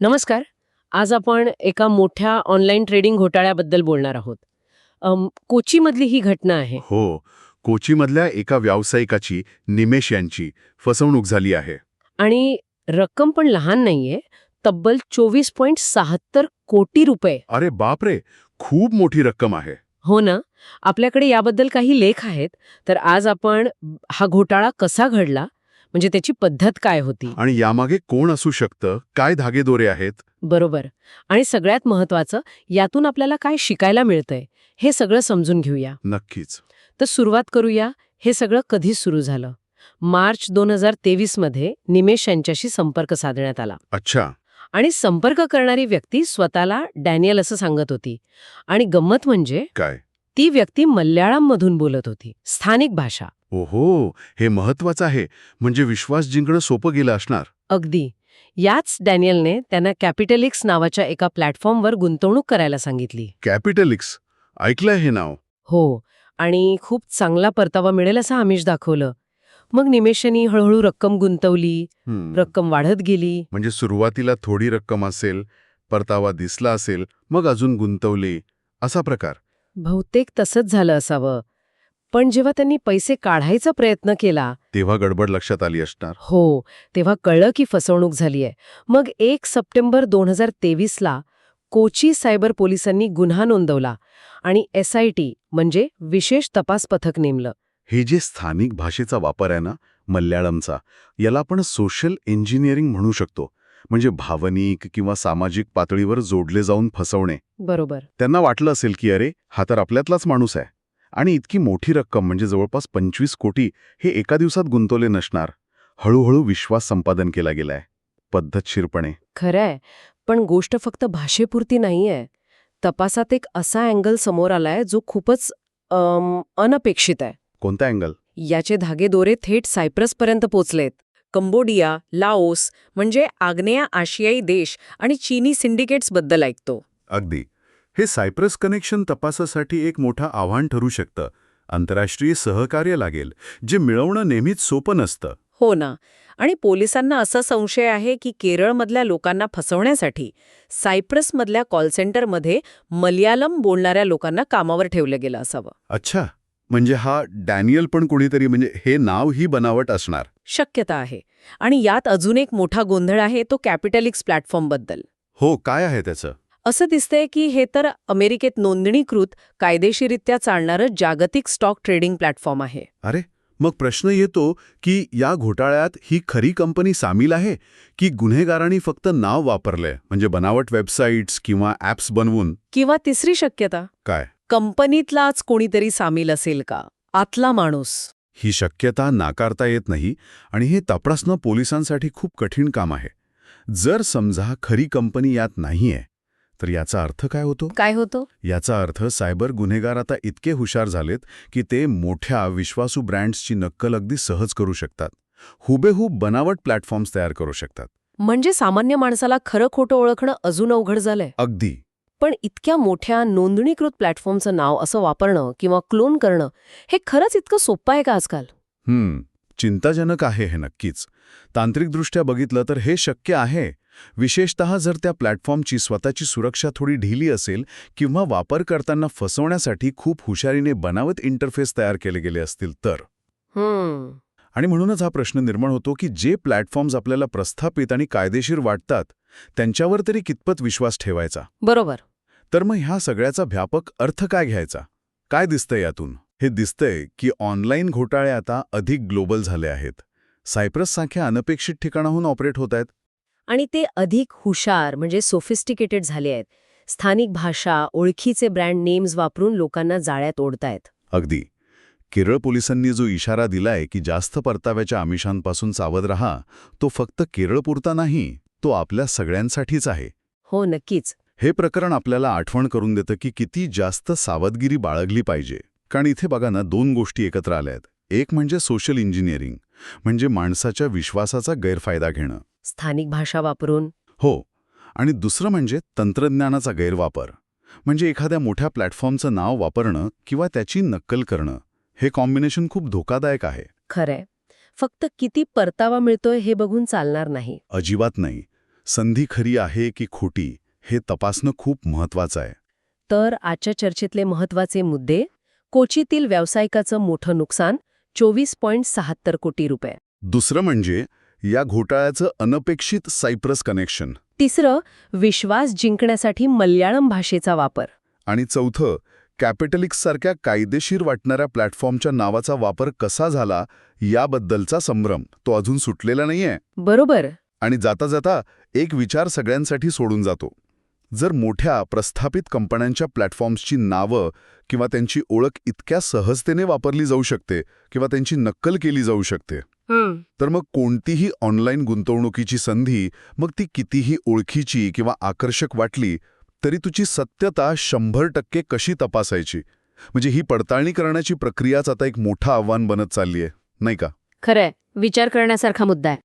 नमस्कार. आज आपण एका मोठ्या ऑनलाईन ट्रेडिंग घोटाळ्याबद्दल बोलणार आहोत. कोचीमधली ही घटना आहे. हो कोचीमधल्या एका व्यावसायिकाची निमेश यांची फसवणूक झाली आहे. आणि रक्कम पण लहान नाहीये तब्बल चोवीस पॉईंट सहात्तर कोटी रुपये. अरे बापरे खूप मोठी रक्कम आहे. हो ना? आपल्याकडे याबद्दल काही लेख आहेत तर आज आपण हा घोटाळा कसा घडला म्हणजे त्याची पद्धत काय होती? आणि यामागे कोण असू शकतं? काय धागेदोरे आहेत? बरोबर. आणि सगळ्यात महत्वाचं यातून आपल्याला काय शिकायला मिळतंय हे सगळं समजून घेऊया. नक्कीच. तर सुरुवात करूया हे सगळं कधी सुरू झालं? मार्च दोन हजार तेवीसमध्ये निमेश यांच्याशी संपर्क साधण्यात आला. अच्छा. आणि संपर्क करणारी व्यक्ती स्वतःला डॅनियल असं सांगत होती. आणि गंमत म्हणजे काय? ती व्यक्ती मल्याळममधून बोलत होती. स्थानिक भाषा. ओहो हे महत्वाचं आहे. म्हणजे विश्वास जिंकणं सोपं गेलं असणार. अगदी. याच डॅनियलने त्यांना कॅपिटलिक्स नावाच्या एका प्लॅटफॉर्मवर गुंतवणूक करायला सांगितली. कॅपिटलिक्स? ऐकलंय हे नाव. हो. आणि खूप चांगला परतावा मिळेल असं आमिष दाखवलं. मग निमेशांनी हळूहळू रक्कम गुंतवली रक्कम वाढत गेली. म्हणजे सुरुवातीला थोडी रक्कम असेल परतावा दिसला असेल मग अजून गुंतवले. असा प्रकार. बहुतेक तसंच झालं असावं. पण जेव्हा त्यांनी पैसे काढायचा प्रयत्न केला तेव्हा गडबड लक्षात आली असणार. हो तेव्हा कळलं की फसवणूक झालीय मग एक सप्टेंबर दोन हजार तेवीसला कोची सायबर पोलिसांनी गुन्हा नोंदवला आणि एस आय टी म्हणजे विशेष तपास पथक नेमलं. हे जे स्थानिक भाषेचा वापर आहे ना मल्याळमचा याला आपण सोशल इंजिनिअरिंग म्हणू शकतो. म्हणजे भावनिक किंवा सामाजिक पातळीवर जोडले जाऊन फसवणे. बरोबर. त्यांना वाटलं असेल की अरे हा तर आपल्यातलाच माणूस आहे. आणि इतकी मोठी रक्कम म्हणजे जवळपास पंचवीस कोटी हे एका दिवसात गुंतवले नसणार. हळूहळू विश्वास संपादन केला गेलाय. पद्धतशीरपणे. खरंय. पण गोष्ट फक्त भाषेपुरती नाहीये. तपासात एक असा अँगल समोर आलाय जो खूपच अनपेक्षित आहे. कोणता अँगल? याचे धागेदोरे थेट सायप्रसपर्यंत पोचलेत. कंबोडिया लाओस म्हणजे आग्नेय आशियाई देश आणि चीनी सिंडिकेट्सबद्दल ऐकतो. अगदी. हे सायप्रस कनेक्शन तपासासाठी एक मोठं आव्हान ठरू शकतं. आंतरराष्ट्रीय सहकार्य लागेल जे मिळवणं नेहमीच सोपं नसतं. हो ना. आणि पोलिसांना असा संशय आहे की केरळमधल्या लोकांना फसवण्यासाठी सायप्रसमधल्या कॉल सेंटरमध्ये मलयालम बोलणाऱ्या लोकांना कामावर ठेवलं गेलं असावं. अच्छा. म्हणजे हा डॅनियल पण कोणीतरी म्हणजे हे नाव ही बनावट असणार. शक्यता आहे. आणि यात अजून एक मोठा गोंधळ आहे तो कॅपिटलिक्स प्लॅटफॉर्मबद्दल. हो काय आहे त्याचं? असं दिसतंय की हे तर अमेरिकेत नोंदणीकृत कायदेशीरित्या चालणारं जागतिक स्टॉक ट्रेडिंग प्लॅटफॉर्म आहे. अरे मग प्रश्न येतो की या घोटाळ्यात ही खरी कंपनी सामील आहे की गुन्हेगारांनी फक्त नाव वापरलंय म्हणजे बनावट वेबसाईट्स किंवा ॲप्स बनवून? किंवा तिसरी शक्यता? काय? कंपनीतलाच कोणीतरी सामील असेल का? आतला माणूस. ही शक्यता नाकारता येत नाही आणि हे तपासणं पोलिसांसाठी खूप कठीण काम आहे. जर समजा खरी कंपनी यात नाहीये तर याचा अर्थ काय होतो? काय होतं? याचा अर्थ सायबर गुन्हेगार आता इतके हुशार झालेत की ते मोठ्या विश्वासू ब्रँड्सची नक्कल अगदी सहज करू शकतात. हुबेहूब बनावट प्लॅटफॉर्म्स तयार करू शकतात. म्हणजे सामान्य माणसाला खरं खोटं ओळखणं अजून अवघड झालंय. अगदी. पण इतक्या मोठ्या नोंदणीकृत प्लॅटफॉर्मचं नाव असं वापरणं किंवा क्लोन करणं हे खरंच इतकं सोपं आहे का आजकाल? हम्म चिंताजनक आहे हे नक्कीच. तांत्रिकदृष्ट्या बघितलं तर हे शक्य आहे. विशेषतः जर त्या प्लॅटफॉर्मची स्वतःची सुरक्षा थोडी ढिली असेल किंवा वापर करताना फसवण्यासाठी खूप हुशारीने बनावट इंटरफेस तयार केले गेले असतील तर. आणि म्हणूनच हा प्रश्न निर्माण होतो की जे प्लॅटफॉर्म्स आपल्याला प्रस्थापित आणि कायदेशीर वाटतात त्यांच्यावर तरी कितपत विश्वास ठेवायचा? बरोबर. तर मग ह्या सगळ्याचा व्यापक अर्थ काय घ्यायचा? काय दिसतंय यातून? हे दिसतंय की ऑनलाईन घोटाळे आता अधिक ग्लोबल झाले आहेत. सायप्रससारख्या अनपेक्षित ठिकाणाहून ऑपरेट होत आहेत. आणि ते अधिक हुशार म्हणजे सोफिस्टिकेटेड झाले आहेत. स्थानिक भाषा ओळखीचे ब्रँड नेम्स वापरून लोकांना जाळ्यात ओढतायत. अगदी. केरळ पोलिसांनी जो इशारा दिलाय की जास्त परताव्याच्या आमिषांपासून सावध रहा तो फक्त केरळपुरता नाही तो आपल्या सगळ्यांसाठीच आहे. हो नक्कीच. हे प्रकरण आपल्याला आठवण करून देतं की किती जास्त सावधगिरी बाळगली पाहिजे. कारण इथे बघा ना दोन गोष्टी एकत्र आल्या आहेत. एक म्हणजे सोशल इंजिनिअरिंग म्हणजे माणसाच्या विश्वासाचा गैरफायदा घेणं. स्थानिक भाषा वापरून. हो आणि दुसरं म्हणजे तंत्रज्ञानाचा गैरवापर. म्हणजे एखाद्या मोठ्या प्लॅटफॉर्मचं नाव वापरणं किंवा त्याची नक्कल करणं हे कॉम्बिनेशन खूप धोकादायक आहे. खरंय. फक्त किती परतावा मिळतोय हे बघून चालणार नाही. अजिबात नाही. संधी खरी आहे की खोटी हे तपासणं खूप महत्वाचं आहे. तर आजच्या चर्चेतले महत्त्वाचे मुद्दे कोचीतील व्यावसायिकाचं मोठं नुकसान चोवीस पॉईंट सहात्तर कोटी रुपये. दुसरं म्हणजे या घोटाळ्याचं अनपेक्षित सायप्रस कनेक्शन. तिसरं विश्वास जिंकण्यासाठी मल्याळम भाषेचा वापर. आणि चौथं कॅपिटलिक्ससारख्या कायदेशीर वाटणाऱ्या प्लॅटफॉर्मच्या नावाचा वापर कसा झाला याबद्दलचा संभ्रम. तो अजून सुटलेला नाहीये. बरोबर. आणि जाता जाता एक विचार सगळ्यांसाठी सोडून जातो. जर मोठ्या प्रस्थापित कंपन्यांच्या प्लॅटफॉर्म्सची नावं किंवा त्यांची ओळख इतक्या सहजतेने वापरली जाऊ शकते किंवा त्यांची नक्कल केली जाऊ शकते तर मग कोणतीही ऑनलाईन गुंतवणुकीची संधी मग ती कितीही ओळखीची किंवा आकर्षक वाटली तरी तुझी सत्यता शंभर टक्के कशी तपासायची? म्हणजे ही पडताळणी करण्याची प्रक्रियाच आता एक मोठं आव्हान बनत चालली आहे नाही का? खरंय. विचार करण्यासारखा मुद्दा आहे.